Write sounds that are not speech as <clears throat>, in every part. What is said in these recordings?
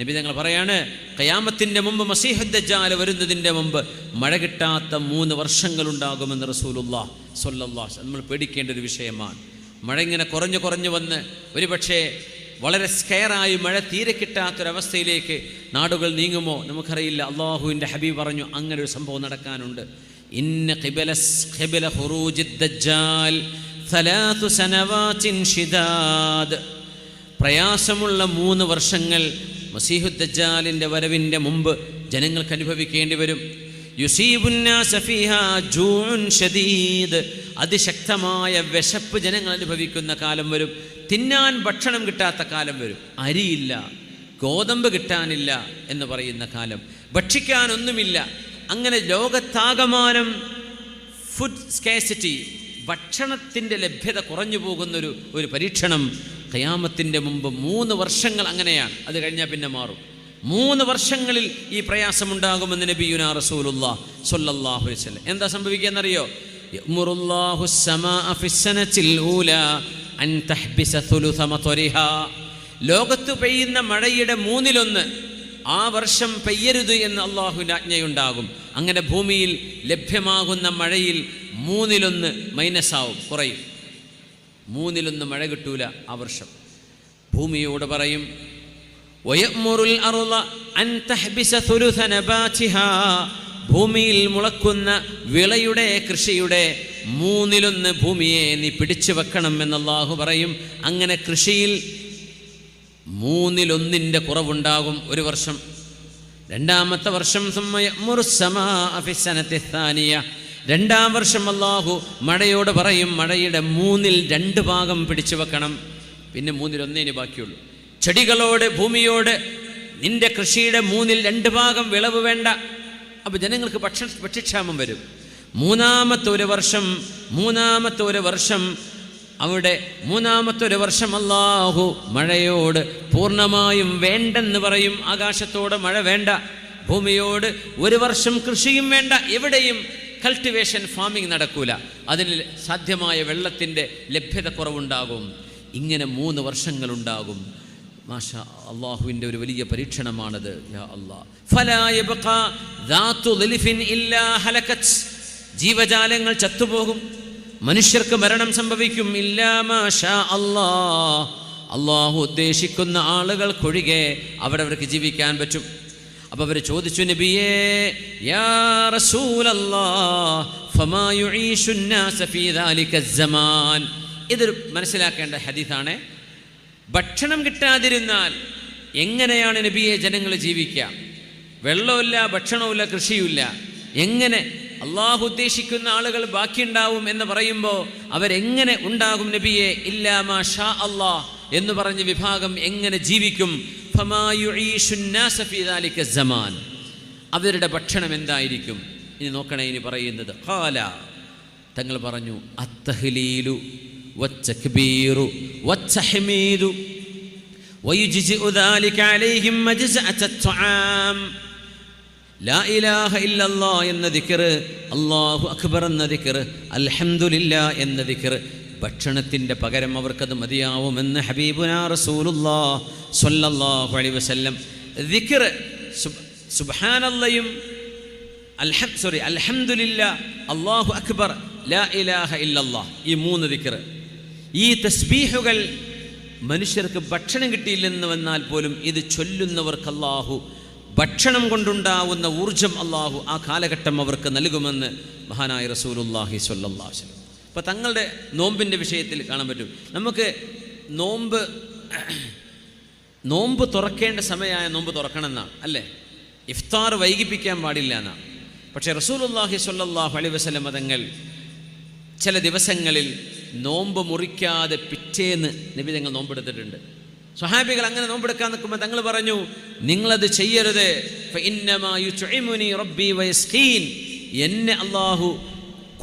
നബി തങ്ങൾ പറയാണ് കയാമത്തിന്റെ മുമ്പ് മസീഹദ്ദജാൽ വരുന്നതിന്റെ മുമ്പ് മഴ കിട്ടാത്ത മൂന്ന് വർഷങ്ങളുണ്ടാകുമെന്ന് റസൂലുള്ള സൊല്ലാ നമ്മൾ പേടിക്കേണ്ട ഒരു വിഷയമാണ്. മഴ ഇങ്ങനെ കുറഞ്ഞു കുറഞ്ഞു വന്ന് ഒരുപക്ഷേ വളരെ സ്കെയറായി മഴ തീരെ കിട്ടാത്തൊരവസ്ഥയിലേക്ക് നാടുകൾ നീങ്ങുമോ നമുക്കറിയില്ല. അള്ളാഹുവിന്റെ ഹബീബ് പറഞ്ഞു അങ്ങനെ ഒരു സംഭവം നടക്കാനുണ്ട്. പ്രയാസമുള്ള മൂന്ന് വർഷങ്ങൾ മസീഹുദ്ദജാലിന്റെ വരവിന്റെ മുമ്പ് ജനങ്ങൾക്ക് അനുഭവിക്കേണ്ടി വരും. അതിശക്തമായ വിശപ്പ് ജനങ്ങൾ അനുഭവിക്കുന്ന കാലം വരും. തിന്നാൻ ഭക്ഷണം കിട്ടാത്ത കാലം വരും. അരിയില്ല ഗോതമ്പ് കിട്ടാനില്ല എന്ന് പറയുന്ന കാലം. ഭക്ഷിക്കാനൊന്നുമില്ല. അങ്ങനെ ലോകത്താകമാനം ഫുഡ് സ്കേസിറ്റി ഭക്ഷണത്തിന്റെ ലഭ്യത കുറഞ്ഞു പോകുന്നൊരു ഒരു പരീക്ഷണം ഖയാമത്തിന്റെ മുമ്പ് മൂന്ന് വർഷങ്ങൾ അങ്ങനെയാണ്. അത് കഴിഞ്ഞാൽ പിന്നെ മാറും. മൂന്ന് വർഷങ്ങളിൽ ഈ പ്രയാസമുണ്ടാകുമെന്ന് നബിയുന റസൂലുള്ള സൊല്ലാഹു വസ്ലം എന്താ സംഭവിക്കുക എന്നറിയോ ലോകത്ത് പെയ്യുന്ന മഴയുടെ മൂന്നിലൊന്ന് ആ വർഷം പെയ്യരുത് എന്ന് അള്ളാഹുവിന്റെ ആജ്ഞയുണ്ടാകും. അങ്ങനെ ഭൂമിയിൽ ലഭ്യമാകുന്ന മഴയിൽ മൂന്നിലൊന്ന് മൈനസ് ആവും കുറയും. മൂന്നിലൊന്നും മഴ കിട്ടൂല ആ വർഷം. ഭൂമിയോട് പറയും ഭൂമിയിൽ മുളക്കുന്ന വിളയുടെ കൃഷിയുടെ മൂന്നിലൊന്ന് ഭൂമിയെ നീ പിടിച്ചു വെക്കണം എന്നല്ലാഹു പറയും. അങ്ങനെ കൃഷിയിൽ മൂന്നിലൊന്നിന്റെ കുറവുണ്ടാകും ഒരു വർഷം. രണ്ടാമത്തെ വർഷം സുമ്മയ മുറുസമാ അഭിസനത്തെ സ്ഥാനീയ രണ്ടാം വർഷം അള്ളാഹു മഴയോട് പറയും മഴയുടെ മൂന്നിൽ രണ്ട് ഭാഗം പിടിച്ചു വെക്കണം. പിന്നെ മൂന്നിൽ ഒന്നേന് ബാക്കിയുള്ളൂ. ചെടികളോട് ഭൂമിയോട് നിന്റെ കൃഷിയുടെ മൂന്നിൽ രണ്ട് ഭാഗം വിളവ് വേണ്ട. അപ്പോൾ ജനങ്ങൾക്ക് ഭക്ഷ ഭക്ഷ്യക്ഷാമം വരും. മൂന്നാമത്തെ ഒരു വർഷം മൂന്നാമത്തെ ഒരു വർഷം അവിടെ മൂന്നാമത്തെ ഒരു വർഷം അല്ലാഹു മഴയോട് പൂർണമായും വേണ്ടെന്ന് പറയും. ആകാശത്തോട് മഴ വേണ്ട. ഭൂമിയോട് ഒരു വർഷം കൃഷിയും വേണ്ട. എവിടെയും കൾട്ടിവേഷൻ ഫാമിംഗ് നടക്കൂല. അതിന് സാധ്യമായ വെള്ളത്തിന്റെ ലഭ്യത കുറവുണ്ടാകും. ഇങ്ങനെ മൂന്ന് വർഷങ്ങളുണ്ടാകും. മാഷ അള്ളാഹുവിന്റെ ഒരു വലിയ പരീക്ഷണമാണത്. ജീവജാലങ്ങൾ ചത്തുപോകും. മനുഷ്യർക്ക് മരണം സംഭവിക്കും. അള്ളാഹു ഉദ്ദേശിക്കുന്ന ആളുകൾക്കൊഴികെ അവിടെ അവർക്ക് ജീവിക്കാൻ പറ്റും. അപ്പോൾ അവർ ചോദിച്ചു നബിയേ യാ റസൂലല്ലാ ഫമാ ഫീ ദാലിക ഇതൊരു മനസ്സിലാക്കേണ്ട ഹദീസാണ്. ഭക്ഷണം കിട്ടാതിരുന്നാൽ എങ്ങനെയാണ് നബിയെ ജനങ്ങൾ ജീവിക്കുക വെള്ളമില്ല ഭക്ഷണവുമില്ല കൃഷിയുമില്ല. എങ്ങനെ അള്ളാഹു ഉദ്ദേശിക്കുന്ന ആളുകൾ ബാക്കിയുണ്ടാവും എന്ന് പറയുമ്പോൾ അവരെങ്ങനെ ഉണ്ടാകും നബിയെ? ഇല്ലാ ഷാ അള്ളാഹ് എന്ന് പറഞ്ഞ് വിഭാഗം എങ്ങനെ ജീവിക്കും? ഫമാ യുഈഷു الناس في ذلك الزمان. അവരുടെ ഭക്ഷണം എന്തായിരിക്കും ഇനി നോക്കണേ ഇനി പറയുന്നത് ഖാല തങ്ങൾ പറഞ്ഞു അത്തഹ്ലീലു വത്തക്ബീറു വത്തഹ്മീദു ويجزئ ذلك عليهم مجزأة الطعام ലാ ഇലാഹ ഇല്ലല്ലാ എന്ന ദിക്കർ അള്ളാഹു അക്ബർ എന്ന ദിക്കർ അൽഹംദുലില്ല എന്ന ദിക്കർ ഭക്ഷണത്തിന്റെ പകരം അവർക്കത് മതിയാവുമെന്ന് ഹബീബുനാ റസൂലുല്ലാ സ്വല്ലല്ലാഹു അലൈഹി വസല്ലം ദിക്കർ സുബാനല്ലയും അൽഹം സോറി അൽഹംദുലില്ല അള്ളാഹു അക്ബർ ലാ ഇലാഹ ഇല്ലല്ലാ ഈ മൂന്ന് ദിക്കർ ഈ തസ്ബീഹുകൾ മനുഷ്യർക്ക് ഭക്ഷണം കിട്ടിയില്ലെന്ന് വന്നാൽ പോലും ഇത് ചൊല്ലുന്നവർക്ക് അള്ളാഹു ഭക്ഷണം കൊണ്ടുണ്ടാവുന്ന ഊർജം അള്ളാഹു ആ കാലഘട്ടം അവർക്ക് നൽകുമെന്ന് മഹാനായ റസൂലുല്ലാഹി സ്വല്ലാ വസല്ലം അപ്പോൾ തങ്ങളുടെ നോമ്പിന്റെ വിഷയത്തിൽ കാണാൻ പറ്റും. നമുക്ക് നോമ്പ് <clears throat> നോമ്പ് തുറക്കേണ്ട സമയമായ നോമ്പ് തുറക്കണമെന്നാണ് അല്ലേ? ഇഫ്താർ വൈകിപ്പിക്കാൻ പാടില്ല എന്നാണ് പക്ഷേ റസൂലുല്ലാഹി സ്വല്ലല്ലാഹു അലൈ വസല്ലം മതങ്ങൾ ചില ദിവസങ്ങളിൽ നോമ്പ് മുറിക്കാതെ പിറ്റേന്ന് നബി തങ്ങൾ നോമ്പെടുത്തിട്ടുണ്ട്. സ്വഹാബികൾ അങ്ങനെ നോമ്പെടുക്കാൻ നിൽക്കുമ്പോൾ തങ്ങൾ പറഞ്ഞു നിങ്ങളത് ചെയ്യരുത്. എന്നെ അള്ളാഹു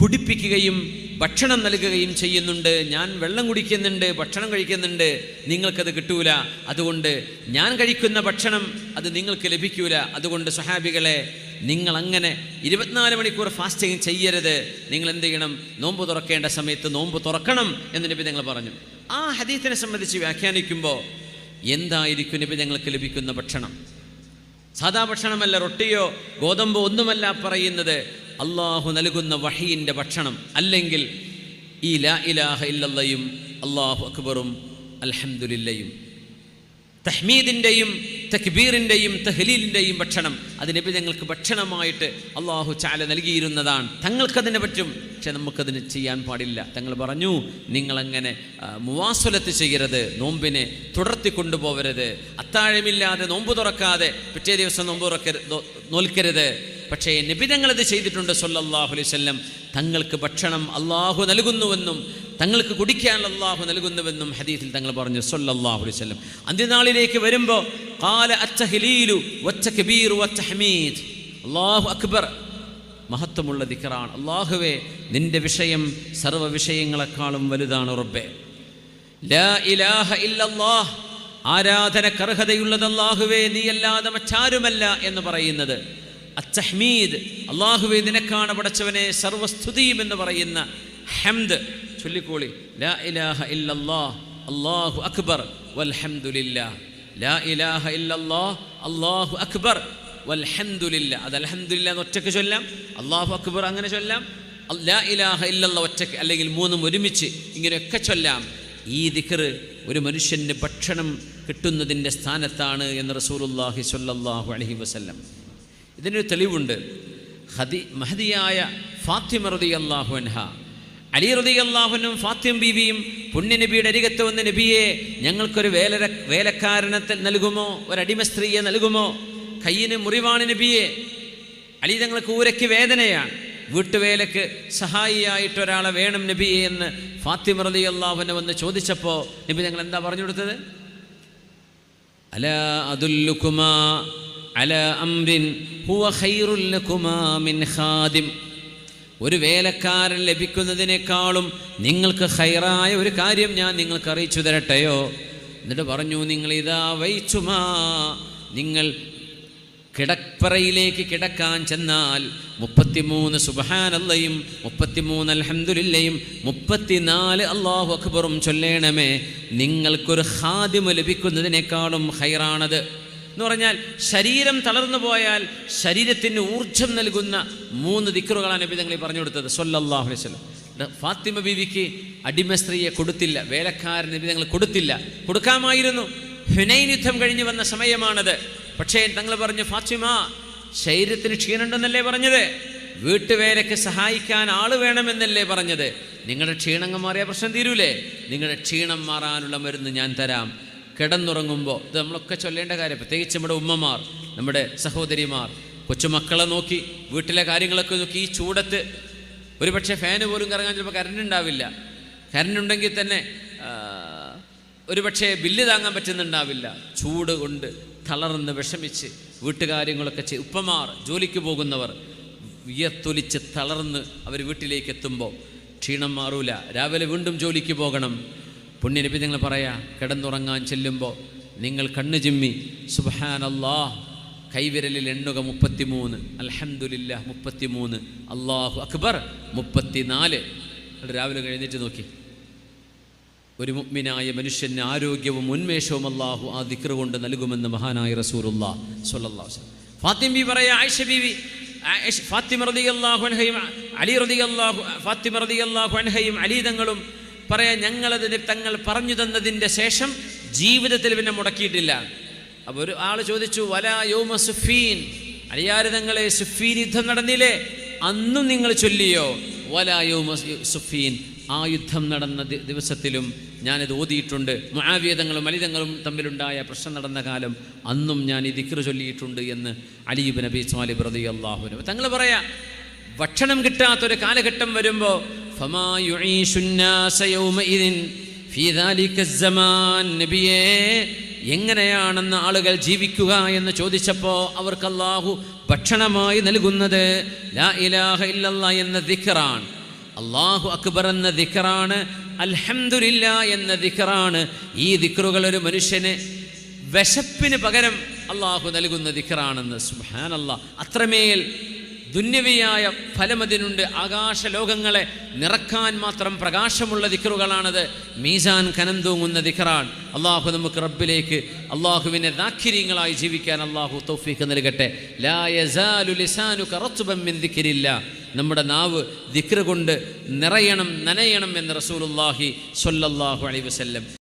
കുടിപ്പിക്കുകയും ഭക്ഷണം നൽകുകയും ചെയ്യുന്നുണ്ട്. ഞാൻ വെള്ളം കുടിക്കുന്നുണ്ട് ഭക്ഷണം കഴിക്കുന്നുണ്ട്. നിങ്ങൾക്കത് കിട്ടൂല. അതുകൊണ്ട് ഞാൻ കഴിക്കുന്ന ഭക്ഷണം അത് നിങ്ങൾക്ക് ലഭിക്കൂല. അതുകൊണ്ട് സഹാബികളെ നിങ്ങൾ അങ്ങനെ ഇരുപത്തിനാല് മണിക്കൂർ ഫാസ്റ്റിംഗ് ചെയ്യരുത്. നിങ്ങൾ എന്ത് ചെയ്യണം? നോമ്പ് തുറക്കേണ്ട സമയത്ത് നോമ്പ് തുറക്കണം എന്ന് നബി നിങ്ങൾ പറഞ്ഞു. ആ ഹദീത്തിനെ സംബന്ധിച്ച് വ്യാഖ്യാനിക്കുമ്പോൾ എന്തായിരിക്കും നബി ഞങ്ങൾക്ക് ലഭിക്കുന്ന ഭക്ഷണം? സാധാ ഭക്ഷണമല്ല റൊട്ടിയോ ഗോതമ്പോ ഒന്നുമല്ല പറയുന്നത്. അള്ളാഹു നൽകുന്ന വഹീന്റെ ഭക്ഷണം അല്ലെങ്കിൽ ഈ ലാ ഇലാഹ ഇല്ലല്ലയും അള്ളാഹു അക്ബറും അലഹമുല്ലയും തഹ്മീദിന്റെയും തക്ബീറിന്റെയും തഹ്ലീലിന്റെയും ഭക്ഷണം അത് നബി ഞങ്ങൾക്ക് ഭക്ഷണമായിട്ട് അള്ളാഹു ചാല നൽകിയിരുന്നതാണ്. തങ്ങൾക്കതിനെ പറ്റും പക്ഷെ നമുക്കതിന് ചെയ്യാൻ പാടില്ല. തങ്ങൾ പറഞ്ഞു നിങ്ങളങ്ങനെ മുവാസുലത്ത് ചെയ്യരുത് നോമ്പിനെ തുടർത്തി കൊണ്ടുപോകരുത് അത്താഴമില്ലാതെ നോമ്പ് തുറക്കാതെ പിറ്റേ ദിവസം നോമ്പ് തുറക്കരുത് നോൽക്കരുത്. പക്ഷേ നബി ഞങ്ങളത് ചെയ്തിട്ടുണ്ട് സൊല്ലാഹു അലൈഹി വസല്ലം. തങ്ങൾക്ക് ഭക്ഷണം അള്ളാഹു നൽകുന്നുവെന്നും തങ്ങൾക്ക് കുടിക്കാൻ അള്ളാഹു നൽകുന്നുവെന്നും ഹദീസിൽ തങ്ങൾ പറഞ്ഞു സൊല്ലാഹു അലൈഹി വസല്ലം. അന്ത്യനാളിലേക്ക് വരുമ്പോൾ അള്ളാഹു അക്ബർ. മഹത്വമുള്ള ദിക്കറാണ്. അള്ളാഹുവേ നിന്റെ വിഷയം സർവ വിഷയങ്ങളെക്കാളും വലുതാണ് റബ്ബേ. ലാ ഇലാഹ ഇല്ലല്ലാഹ്. അല്ലാഹുവേ നീയല്ലാതെ മറ്റാരുമല്ല എന്ന് പറയുന്നത്. അത്തഹ്മീദ് അള്ളാഹുവെ നിനക്കാണ് പടച്ചവനെ സർവസ്തുതിയും എന്ന് പറയുന്ന ഹംദ് ചൊല്ലിക്കോളി. ലാ ഇലാഹ ഇല്ലല്ലാ അല്ലാഹു അക്ബർ വൽഹംദുലില്ലാ. ലാ ഇലാഹ ഇല്ലല്ലാ അല്ലാഹു അക്ബർ വൽഹംദുലില്ല. അത് അൽഹംദുലില്ല എന്ന് ഒറ്റയ്ക്ക് ചൊല്ലാം അള്ളാഹു അക്ബർ അങ്ങനെ ചൊല്ലാം. ലാ ഇലാഹ ഇല്ലല്ല ഒറ്റയ്ക്ക് അല്ലെങ്കിൽ മൂന്നും ഒരുമിച്ച് ഇങ്ങനെയൊക്കെ ചൊല്ലാം. ഈ ദിക്ർ ഒരു മനുഷ്യന് ഭക്ഷണം കിട്ടുന്നതിന്റെ സ്ഥാനത്താണ് എന്ന് റസൂലുള്ളാഹി സ്വല്ലല്ലാഹു അലഹി വസല്ലം. ഇതിനൊരു തെളിവുണ്ട്. ഹദി മഹദിയായ ഫാത്തിമ റതി അള്ളാഹു അൻഹ. അലി റതി അള്ളാഹുനും ഫാത്തിം ബീവിയും പുണ്യനബിയുടെ അരികത്ത് വന്ന നബിയെ ഞങ്ങൾക്കൊരു വേലര വേലക്കാരനെ നൽകുമോ? ഒരടിമ സ്ത്രീയെ നൽകുമോ? കയ്യിന് മുറിവാണ് നബിയെ. അലി തങ്ങൾക്ക് ഊരയ്ക്ക് വേദനയാണ്. വീട്ടുവേലക്ക് സഹായിയായിട്ട് ഒരാളെ വേണം നബിയെ എന്ന് ഫാത്തിമ റതി അള്ളാഹുനെ വന്ന് ചോദിച്ചപ്പോൾ നബി ഞങ്ങൾ എന്താ പറഞ്ഞു കൊടുത്തത്? അല അതുല്ലുക്കുമാ അല അംരിൻ ഹുവ ഖൈറുൽ ലക്കുമാ മിൻ ഖാദിം. ഒരു വേലക്കാരൻ ലഭിക്കുന്നതിനേക്കാളും നിങ്ങൾക്ക് ഹൈറായ ഒരു കാര്യം ഞാൻ നിങ്ങൾക്ക് അറിയിച്ചു തരട്ടെയോ? എന്നിട്ട് പറഞ്ഞു നിങ്ങൾ ഇതാ വൈച്ചുമാ. നിങ്ങൾ കിടപ്പറയിലേക്ക് കിടക്കാൻ ചെന്നാൽ മുപ്പത്തിമൂന്ന് സുബഹാനല്ലയും മുപ്പത്തിമൂന്ന് അൽഹംദുലില്ലയും മുപ്പത്തിനാല് അള്ളാഹു അക്ബറും ചൊല്ലേണമേ. നിങ്ങൾക്കൊരു ഹാദ്യമ ലഭിക്കുന്നതിനേക്കാളും ഹൈറാണത് എന്ന് പറഞ്ഞാൽ ശരീരം തളർന്നു പോയാൽ ശരീരത്തിന് ഊർജം നൽകുന്ന മൂന്ന് ദിക്കറുകളാണ് നബി തങ്ങളെ പറഞ്ഞു കൊടുത്തത്. സൊല്ലാഹു അലൈഹി വസല്ലം. ഫാത്തിമ ബീവിക്ക് അടിമ സ്ത്രീയെ കൊടുത്തില്ല. വേലക്കാരൻ നബി തങ്ങൾ കൊടുത്തില്ല. കൊടുക്കാമായിരുന്നു. ഹുനൈൻ യുദ്ധം കഴിഞ്ഞു വന്ന സമയമാണത്. പക്ഷേ തങ്ങൾ പറഞ്ഞു ഫാത്തിമ ശരീരത്തിന് ക്ഷീണമുണ്ടെന്നല്ലേ പറഞ്ഞത്? വീട്ടുവേലയ്ക്ക് സഹായിക്കാൻ ആൾ വേണമെന്നല്ലേ പറഞ്ഞത്? നിങ്ങളുടെ ക്ഷീണങ്ങൾ മാറിയ പ്രശ്നം തീരൂലേ? നിങ്ങളുടെ ക്ഷീണം മാറാനുള്ള മരുന്ന് ഞാൻ തരാം. കിടന്നുറങ്ങുമ്പോൾ ഇത് നമ്മളൊക്കെ ചൊല്ലേണ്ട കാര്യം പ്രത്യേകിച്ച് നമ്മുടെ ഉമ്മമാർ നമ്മുടെ സഹോദരിമാർ കൊച്ചുമക്കളെ നോക്കി വീട്ടിലെ കാര്യങ്ങളൊക്കെ നോക്കി ഈ ചൂടത്ത് ഒരു പക്ഷേ ഫാന് പോലും കറങ്ങാൻ ചിലപ്പോൾ കറണ്ട് ഉണ്ടാവില്ല. കറണ്ട് ഉണ്ടെങ്കിൽ തന്നെ ഒരുപക്ഷെ ഒരു പക്ഷേ ബില്ല് താങ്ങാൻ പറ്റുന്നുണ്ടാവില്ല. ചൂട് കൊണ്ട് തളർന്ന് വിഷമിച്ച് വീട്ടുകാര്യങ്ങളൊക്കെ ചെയ്ത് ഉപ്പമാർ ജോലിക്ക് പോകുന്നവർ വിയർത്തൊലിച്ച് തളർന്ന് അവർ വീട്ടിലേക്ക് എത്തുമ്പോൾ ക്ഷീണം മാറൂല. രാവിലെ വീണ്ടും ജോലിക്ക് പോകണം. പുണ്യനബി നിങ്ങൾ പറയാ കിടന്നുറങ്ങാൻ ചെല്ലുമ്പോൾ നിങ്ങൾ കണ്ണു ചിമ്മി സുബാനല്ലാ കൈവിരലിൽ എണ്ണുക മുപ്പത്തിമൂന്ന് അൽഹംദുലില്ല മുപ്പത്തിമൂന്ന് അള്ളാഹു അക്ബർ മുപ്പത്തിനാല്. രാവിലെ കഴിഞ്ഞിട്ട് നോക്കി. ഒരു മുഗ്മിനായ മനുഷ്യന് ആരോഗ്യവും ഉന്മേഷവും അള്ളാഹു ആ ദിക്ർ കൊണ്ട് നൽകുമെന്ന് മഹാനായ റസൂറുല്ലാ സ്വല്ലല്ലാഹു ഫാത്തിം ബി പറയാ ആയിഷ ബീവി ഫാത്തിമ റളിയല്ലാഹു അൻഹയും അലി റളിയല്ലാഹു ഫാത്തിമ റളിയല്ലാഹു അൻഹയും അലി തങ്ങളും പറയാ ഞങ്ങളത് തങ്ങൾ പറഞ്ഞു തന്നതിന്റെ ശേഷം ജീവിതത്തിൽ പിന്നെ മുടക്കിയിട്ടില്ല. അപ്പോൾ ഒരു ആൾ ചോദിച്ചു വലാ യോമ സുഫീൻ. അലിയാര് തങ്ങളെ സുഫീൻ യുദ്ധം നടന്നില്ലേ? അന്നും നിങ്ങൾ ചൊല്ലിയോ? വലാ യോമ സുഫീൻ ആ യുദ്ധം നടന്ന ദിവസത്തിലും ഞാനിത് ഓതിയിട്ടുണ്ട്. മഹാവേദങ്ങളും അലിതങ്ങളും തമ്മിലുണ്ടായ പ്രശ്നം നടന്ന കാലം അന്നും ഞാൻ ഈ ദിക്ർ ചൊല്ലിയിട്ടുണ്ട് എന്ന് അലീബ് നബി സ്വാലിബ് റതി അള്ളാഹുനും തങ്ങൾ പറയാ ഭക്ഷണം കിട്ടാത്തൊരു കാലഘട്ടം വരുമ്പോൾ നബിയെ എങ്ങനെയാണെന്ന് ആളുകൾ ജീവിക്കുക എന്ന് ചോദിച്ചപ്പോൾ അവർക്ക് അള്ളാഹു ഭക്ഷണമായി നൽകുന്നത് ലാ ഇലാഹ എന്ന ദിഖറാണ്. അള്ളാഹു അക്ബർ എന്ന ദിഖറാണ് അൽഹംദുലില്ല എന്ന ദിഖറാണ്. ഈ ദിഖറുകൾ ഒരു മനുഷ്യന് വിശപ്പിന് പകരം അള്ളാഹു നൽകുന്ന ദിഖറാണെന്ന്. സുഹാൻ അല്ല അത്രമേൽ ദുന്യവിയായ ഫലമതിനുണ്ട്. ആകാശ ലോകങ്ങളെ നിറക്കാൻ മാത്രം പ്രകാശമുള്ള ദിക്കറുകളാണത്. മീസാൻ കനം തൂങ്ങുന്ന ദിക്കറാണ്. അള്ളാഹു നമുക്ക് റബ്ബിലേക്ക് അള്ളാഹുവിനെ ദാഖിര്യങ്ങളായി ജീവിക്കാൻ അള്ളാഹു തൗഫീഖ് നൽകട്ടെ. ലാ യസാലു ലിസാനുക റത്ബൻ മിൻ ദിക്രില്ല. നമ്മുടെ നാവ് ദിക്ര കൊണ്ട് നിറയണം നനയണം എന്ന് റസൂലുള്ളാഹി സൊല്ലാഹു അലൈഹി വസല്ലം